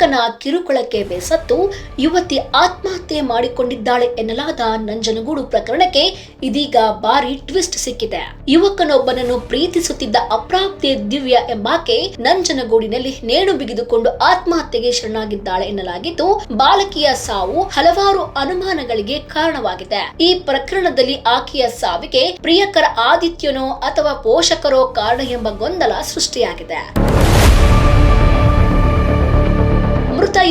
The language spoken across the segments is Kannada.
ಯುವಕನ ಕಿರುಕುಳಕ್ಕೆ ಬೇಸತ್ತು ಯುವತಿ ಆತ್ಮಹತ್ಯೆ ಮಾಡಿಕೊಂಡಿದ್ದಾಳೆ ಎನ್ನಲಾದ ನಂಜನಗೂಡು ಪ್ರಕರಣಕ್ಕೆ ಇದೀಗ ಭಾರಿ ಟ್ವಿಸ್ಟ್ ಸಿಕ್ಕಿದೆ. ಯುವಕನೊಬ್ಬನನ್ನು ಪ್ರೀತಿಸುತ್ತಿದ್ದ ಅಪ್ರಾಪ್ತಿ ದಿವ್ಯ ಎಂಬಾಕೆ ನಂಜನಗೂಡಿನಲ್ಲಿ ನೇಣು ಬಿಗಿದುಕೊಂಡು ಆತ್ಮಹತ್ಯೆಗೆ ಶರಣಾಗಿದ್ದಾಳೆ ಎನ್ನಲಾಗಿದ್ದು, ಬಾಲಕಿಯ ಸಾವು ಹಲವಾರು ಅನುಮಾನಗಳಿಗೆ ಕಾರಣವಾಗಿದೆ. ಈ ಪ್ರಕರಣದಲ್ಲಿ ಆಕೆಯ ಸಾವಿಗೆ ಪ್ರಿಯಕರ ಆದಿತ್ಯನೋ ಅಥವಾ ಪೋಷಕರೋ ಕಾರಣ ಎಂಬ ಗೊಂದಲ ಸೃಷ್ಟಿಯಾಗಿದೆ.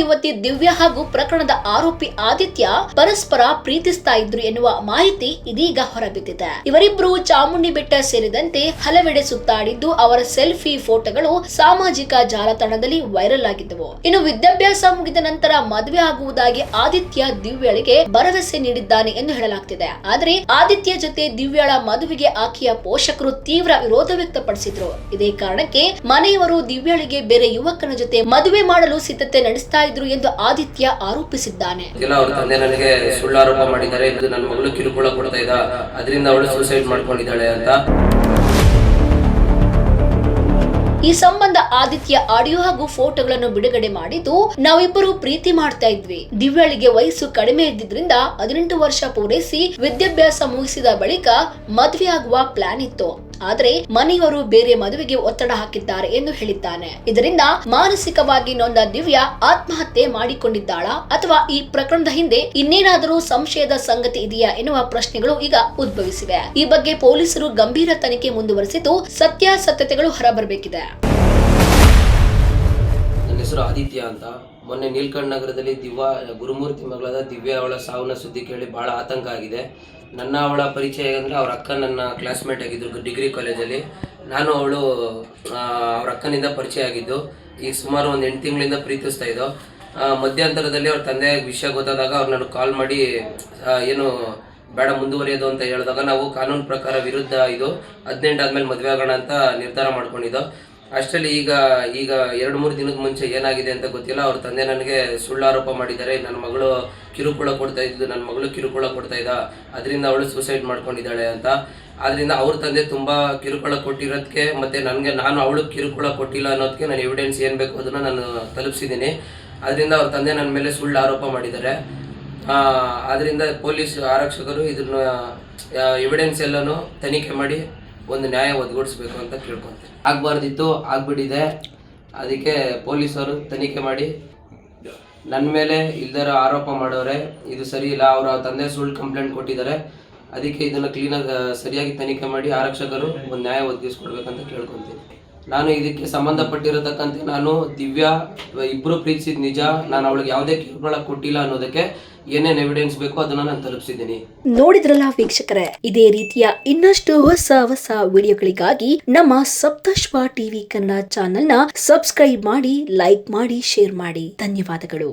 ಯುವತಿ ದಿವ್ಯ ಹಾಗೂ ಪ್ರಕರಣದ ಆರೋಪಿ ಆದಿತ್ಯ ಪರಸ್ಪರ ಪ್ರೀತಿಸ್ತಾ ಇದ್ರು ಎನ್ನುವ ಮಾಹಿತಿ ಇದೀಗ ಹೊರಬಿದ್ದಿದೆ. ಇವರಿಬ್ರು ಚಾಮುಂಡಿ ಬೆಟ್ಟ ಸೇರಿದಂತೆ ಹಲವೆಡೆ ಸುತ್ತಾಡಿದ್ದು ಅವರ ಸೆಲ್ಫಿ ಫೋಟೋಗಳು ಸಾಮಾಜಿಕ ಜಾಲತಾಣದಲ್ಲಿ ವೈರಲ್ ಆಗಿದ್ದವು. ಇನ್ನು ವಿದ್ಯಾಭ್ಯಾಸ ಮುಗಿದ ನಂತರ ಮದುವೆ ಆಗುವುದಾಗಿ ಆದಿತ್ಯ ದಿವ್ಯಳಿಗೆ ಭರವಸೆ ನೀಡಿದ್ದಾನೆ ಎಂದು ಹೇಳಲಾಗ್ತಿದೆ. ಆದರೆ ಆದಿತ್ಯ ಜೊತೆ ದಿವ್ಯಳ ಮದುವೆಗೆ ಆಕೆಯ ಪೋಷಕರು ತೀವ್ರ ವಿರೋಧ ವ್ಯಕ್ತಪಡಿಸಿದ್ರು. ಇದೇ ಕಾರಣಕ್ಕೆ ಮನೆಯವರು ದಿವ್ಯಳಿಗೆ ಬೇರೆ ಯುವಕನ ಜೊತೆ ಮದುವೆ ಮಾಡಲು ಸಿದ್ಧತೆ ನಡೆಸ್ತಾ ಇದ್ರು ಎಂದು ಆದಿತ್ಯ ಆರೋಪಿಸಿದ್ದಾನೆ. ಅವ್ರ ತಂದೆ ನನಗೆ ಸುಳ್ಳು ಆರೋಪ ಮಾಡಿದ್ದಾರೆ ಇದು ನನ್ನ ಮಗಳು ಕಿರುಕುಳ ಕೊಡ್ತಾ ಇದ್ದ. ಅದರಿಂದ ಅವಳು ಸೂಸೈಡ್ ಮಾಡ್ಕೊಂಡಿದ್ದಾಳೆ ಅಂತ. ಈ ಸಂಬಂಧ ಆದಿತ್ಯ ಆಡಿಯೋ ಹಾಗೂ ಫೋಟೋಗಳನ್ನು ಬಿಡುಗಡೆ ಮಾಡಿದ್ದು ನಾವಿಬ್ಬರು ಪ್ರೀತಿ ಮಾಡ್ತಾ ಇದ್ವಿ. ದಿವ್ಯಾಳಿಗೆ ವಯಸ್ಸು ಕಡಿಮೆ ಇದ್ದಿದ್ರಿಂದ ಹದಿನೆಂಟು ವರ್ಷ ಪೂರೈಸಿ ವಿದ್ಯಾಭ್ಯಾಸ ಮುಗಿಸಿದ ಬಳಿಕ ಮದ್ವೆ ಆಗುವ ಪ್ಲಾನ್ ಇತ್ತು. ಆದ್ರೆ ಮನೆಯವರು ಬೇರೆ ಮದುವೆಗೆ ಒತ್ತಡ ಹಾಕಿದ್ದಾರೆ ಎಂದು ಹೇಳಿದ್ದಾನೆ. ಇದರಿಂದ ಮಾನಸಿಕವಾಗಿ ನೊಂದ ದಿವ್ಯಾ ಆತ್ಮಹತ್ಯೆ ಮಾಡಿಕೊಂಡಿದ್ದಾಳ ಅಥವಾ ಈ ಪ್ರಕರಣದ ಹಿಂದೆ ಇನ್ನೇನಾದರೂ ಸಂಶಯದ ಸಂಗತಿ ಇದೆಯಾ ಎನ್ನುವ ಪ್ರಶ್ನೆಗಳು ಈಗ ಉದ್ಭವಿಸಿವೆ. ಈ ಬಗ್ಗೆ ಪೊಲೀಸರು ಗಂಭೀರ ತನಿಖೆ ಮುಂದುವರೆಸಿದ್ದು ಸತ್ಯಾಸತ್ಯತೆಗಳು ಹೊರಬರಬೇಕಿದೆ. ಆದಿತ್ಯ ಅಂತ. ಮೊನ್ನೆ ನೀಲ್ಕಂಠ ನಗರದಲ್ಲಿ ದಿವ್ಯ, ಗುರುಮೂರ್ತಿ ಮಗಳಾದ ದಿವ್ಯ ಅವಳ ಸಾವಿನ ಸುದ್ದಿ ಕೇಳಿ ಬಹಳ ಆತಂಕ ಆಗಿದೆ. ನನ್ನ ಅವಳ ಪರಿಚಯ ಅಂದರೆ ಅವ್ರ ಅಕ್ಕ ನನ್ನ ಕ್ಲಾಸ್ಮೇಟ್ ಆಗಿದ್ರು ಡಿಗ್ರಿ ಕಾಲೇಜಲ್ಲಿ ನಾನು ಅವಳು ಅವ್ರ ಅಕ್ಕನಿಂದ ಪರಿಚಯ ಆಗಿದ್ದು. ಈಗ ಸುಮಾರು ಒಂದು ಎಂಟು ತಿಂಗಳಿಂದ ಪ್ರೀತಿಸ್ತಾ ಇದ್ದೋ. ಮಧ್ಯಂತರದಲ್ಲಿ ಅವ್ರ ತಂದೆ ವಿಷಯ ಗೊತ್ತಾದಾಗ ಅವ್ರು ನನಗೆ ಕಾಲ್ ಮಾಡಿ ಏನು ಬೇಡ ಮುಂದುವರಿಯೋದು ಅಂತ ಹೇಳಿದಾಗ ನಾವು ಕಾನೂನು ಪ್ರಕಾರ ವಿರುದ್ಧ ಇದು ಹದಿನೆಂಟು ಆದಮೇಲೆ ಮದುವೆ ಆಗೋಣ ಅಂತ ನಿರ್ಧಾರ ಮಾಡ್ಕೊಂಡಿದ್ದೋ. ಅಷ್ಟರಲ್ಲಿ ಈಗ ಈಗ ಎರಡು ಮೂರು ದಿನದ ಮುಂಚೆ ಏನಾಗಿದೆ ಅಂತ ಗೊತ್ತಿಲ್ಲ. ಅವ್ರ ತಂದೆ ನನಗೆ ಸುಳ್ಳು ಆರೋಪ ಮಾಡಿದ್ದಾರೆ. ನನ್ನ ಮಗಳು ಕಿರುಕುಳ ಕೊಡ್ತಾ ಇದ್ದು ನನ್ನ ಮಗಳು ಕಿರುಕುಳ ಕೊಡ್ತಾ ಇದ್ದ. ಅದರಿಂದ ಅವಳು ಸೂಸೈಡ್ ಮಾಡ್ಕೊಂಡಿದ್ದಾಳೆ ಅಂತ. ಆದ್ರಿಂದ ಅವ್ರ ತಂದೆ ತುಂಬಾ ಕಿರುಕುಳ ಕೊಟ್ಟಿರೋದಕ್ಕೆ ಮತ್ತೆ ನನಗೆ ನಾನು ಅವಳು ಕಿರುಕುಳ ಕೊಟ್ಟಿಲ್ಲ ಅನ್ನೋದಕ್ಕೆ ನಾನು ಎವಿಡೆನ್ಸ್ ಏನು ಬೇಕು ಅದನ್ನು ನಾನು ತಲುಪಿಸಿದ್ದೀನಿ. ಅದರಿಂದ ಅವ್ರ ತಂದೆ ನನ್ನ ಮೇಲೆ ಸುಳ್ಳು ಆರೋಪ ಮಾಡಿದ್ದಾರೆ. ಆ, ಆದ್ರಿಂದ ಪೊಲೀಸ್ ಆರಕ್ಷಕರು ಇದನ್ನ ಎವಿಡೆನ್ಸ್ ಎಲ್ಲನೂ ತನಿಖೆ ಮಾಡಿ ಒಂದು ನ್ಯಾಯ ಒದಗಿಸ್ಬೇಕು ಅಂತ ಕೇಳ್ಕೊಂತೀನಿ. ಆಗ್ಬಾರ್ದಿತ್ತು, ಆಗ್ಬಿಟ್ಟಿದೆ. ಅದಕ್ಕೆ ಪೊಲೀಸರು ತನಿಖೆ ಮಾಡಿ. ನನ್ನ ಮೇಲೆ ಇಲ್ದರ ಆರೋಪ ಮಾಡೋರೆ, ಇದು ಸರಿ ಇಲ್ಲ, ಅವರ ತಂದೆ ಸುಳ್ಳು ಕಂಪ್ಲೇಂಟ್ ಕೊಟ್ಟಿದ್ದಾರೆ. ಅದಕ್ಕೆ ಇದನ್ನು ಕ್ಲೀನಾಗಿ ಸರಿಯಾಗಿ ತನಿಖೆ ಮಾಡಿ ಆರಕ್ಷಕರು ಒಂದು ನ್ಯಾಯ ಒದಗಿಸ್ಕೊಡ್ಬೇಕಂತ ಕೇಳ್ಕೊಂತೀನಿ. ನಾನು ಇದಕ್ಕೆ ಸಂಬಂಧಪಟ್ಟಿರತಕ್ಕಂತೆ ನಾನು ದಿವ್ಯಾ ಇಬ್ರು ಪ್ರೀತಿಸಿದ ನಿಜ, ನಾನು ಅವಳಿಗೆ ಯಾವುದೇ ಕಿರುಕುಳ ಕೊಟ್ಟಿಲ್ಲ ಅನ್ನೋದಕ್ಕೆ ಏನೇನು ಎವಿಡೆನ್ಸ್ ಬೇಕೋ ಅದನ್ನ ನಾನು ತಲುಪಿಸಿದ್ದೀನಿ. ನೋಡಿದ್ರಲ್ಲ ವೀಕ್ಷಕರೇ, ಇದೇ ರೀತಿಯ ಇನ್ನಷ್ಟು ಹೊಸ ಹೊಸ ವಿಡಿಯೋಗಳಿಗಾಗಿ ನಮ್ಮ ಸಪ್ತಶ್ವ ಟಿವಿ ಕನ್ನಡ ಚಾನೆಲ್ನ ಸಬ್ಸ್ಕ್ರೈಬ್ ಮಾಡಿ ಲೈಕ್ ಮಾಡಿ ಶೇರ್ ಮಾಡಿ. ಧನ್ಯವಾದಗಳು.